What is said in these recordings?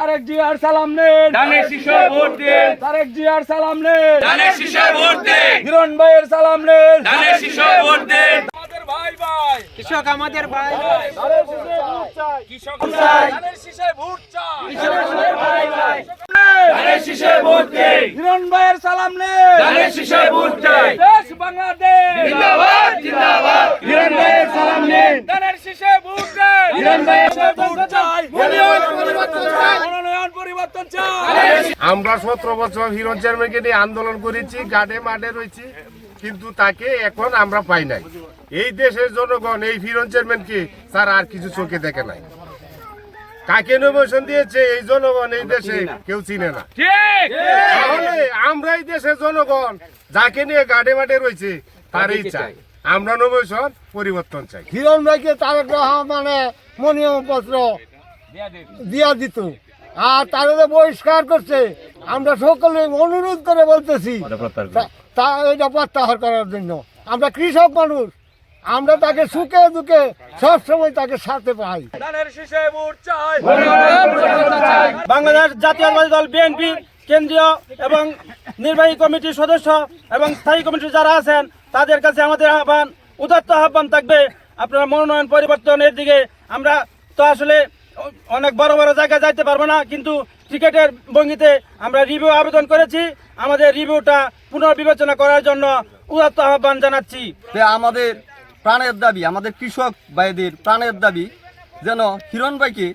তারেক জিয়ার সালাম নেন। ধানের শীষে ভোট দিন তারেক জিয়ার সালাম নেন। ধানের শীষে ভোট দিন হিরণ ভাইয়ের সালাম নেন। ধানের শীষে ভোট দিন আমাদের ভাই ভাই। কৃষক আমাদের ভাই ধানের শীষে ভোট চাই। কৃষক ধানের শীষে ভোট চাই। ধানের শীষে ভোট দিন হিরণ ভাইয়ের সালাম নেন। ধানের শীষে ভোট চাই। দেশ বাংলাদেশ। জিন্দাবাদ জিন্দাবাদ। হিরণ ভাইয়ের সালাম নিন। ধানের শীষে ভোট দেন হিরণ ভাইয়ের ভোট চাই মনোনয়ন পরিবর্তন চাই মনোনয়ন পরিবর্তন চাই আমরা সতেরো বছর হিরো চেয়ারম্যানকে নিয়ে আন্দোলন করেছি গাডে মাঠে রয়েছি, কিন্তু তাকে এখন আমরা পাই নাই। এই দেশের জনগণ, এই হিরো চেয়ারম্যানকে স্যার আর কিছু চোখে দেখে নাই। কাকে নমিনেশন দিয়েছে এই জনগণ এই দেশে কেউ চিনে না। তাহলে আমরা এই দেশের জনগণ, যাকে নিয়ে গাডে মাঠে রয়েছে, তারই চাই। আমরা নমিনেশন পরিবর্তন চাই। হিরণ ভাইকে তারেক রহমানে মনিয়মপত্র দিয়া দিত। আর তাদের বহিষ্কার করছে। আমরা সকলে অনুরোধ করে বলতেছি তা- এটা প্রত্যাহার করার জন্য। আমরা কৃষক মানুষ আমরা তাকে সুখে দুঃখে সবসময় তাকে সাথে পাই। বাংলাদেশ জাতীয়তাবাদী দল বিএনপি কেন্দ্রীয় এবং নির্বাহী কমিটির সদস্য এবং স্থায়ী কমিটির যারা আছেন তাদের কাছে আমাদের আহ্বান উদাত্ত আহ্বান থাকবে। আপনারা মনোনয়ন পরিবর্তনের দিকে আমরা তো আসলে অনেক বড় বড় জায়গায় যাইতে পারব না, কিন্তু ক্রিকেটের ভঙ্গিতে আমরা রিভিউ আবেদন করেছি। আমাদের রিভিউটা পুনর্বিবেচনা করার জন্য উদাত্ত আহ্বান জানাচ্ছি। যে আমাদের প্রাণের দাবি, আমাদের কৃষক ভাইদের প্রাণের দাবি, যেন হিরণ ভাইকে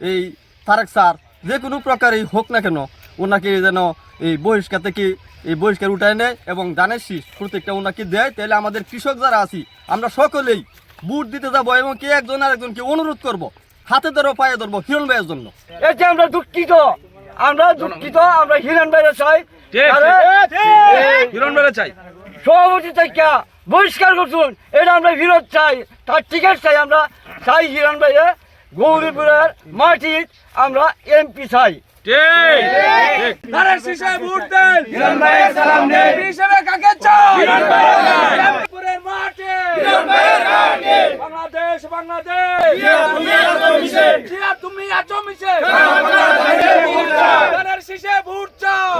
এই তারেক স্যার যে কোনো প্রকারেই হোক না কেন, ওনাকে যেন এই বহিষ্কার থেকে এই বহিষ্কার উঠায় নেয় এবং ধানের শীষ প্রত্যেকটা ওনাকে দেয়। তাহলে আমাদের কৃষক যারা আছি, আমরা সকলেই বুট দিতে যাব এবং কে একজন আরেকজনকে অনুরোধ করব। হাতে ধরো পায়ে ধরবো হিরণ ভাইয়ের জন্য এতে আমরা দুঃখিত আমরা দুঃখিত আমরা হিরণ ভাইয়ের চাই হিরণ ভাইয়ের চাই সভাপতি থেকে বহিষ্কার করছুন এটা আমরা বিরোধ চাই তার টিকিট চাই আমরা চাই হিরণ ভাইয়ে গৌরীপুরের মাটির আমরা এমপি চাই ঠিক হিসেবে কাকে চাই হিরণ ভাইয়ের চাই। রামপুরের মাঠে হিরণ ভাইয়ের গানে বাংলাদেশ বাংলাদেশ তুমি আছো মিশে আছো মিশে। ধানের শীষে ভোট চাই।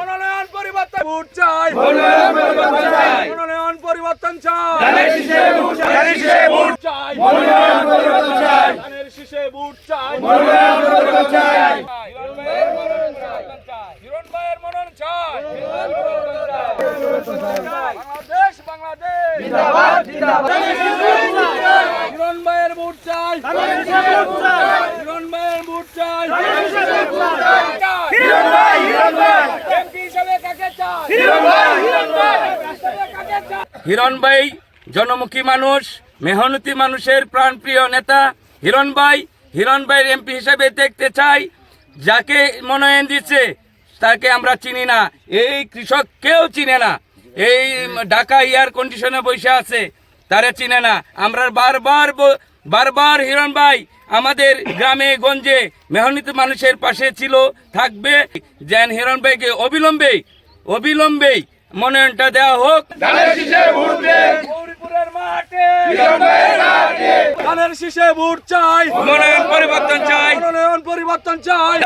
মনোনয়ন পরিবর্তন ভোট চাই। মনোনয়ন পরিবর্তন চাই। ধানের শীষে ভোট চাই। মনোনয়ন পরিবর্তন চাই। ধানের শীষে ভোট চাই। মনোনয়ন পরিবর্তন চাই। হিরণ ভাইয়ের মনন চাই। বাংলাদেশ বাংলাদেশ। জিন্দাবাদ জিন্দাবাদ হিরণ ভাইয়ের ভোট চাই হিরণ ভাই ভাই জনমুখী মানুষ, মেহনতি মানুষের প্রাণপ্রিয় নেতা। হিরণ ভাই হিরণ ভাইয়ের এমপি হিসেবে দেখতে চাই, যাকে মনোনয়ন দিচ্ছে, তাকে আমরা চিনি না। এই কৃষক কেউ চিনে না। এই ঢাকা এয়ার কন্ডিশনে বসে আছে, তারা চিনে না। আমরা বারবার বারবার হিরণ ভাই আমাদের গ্রামে গঞ্জে মেহনতি মানুষের পাশে ছিল থাকবে। যেন হিরণ ভাইকে অবিলম্বে অবিলম্বেই মনোনয়নটা দেওয়া হোক। ধানের শীষে ভোট চাই। মনোনয়ন পরিবর্তন চাই। মনোনয়ন পরিবর্তন চাই।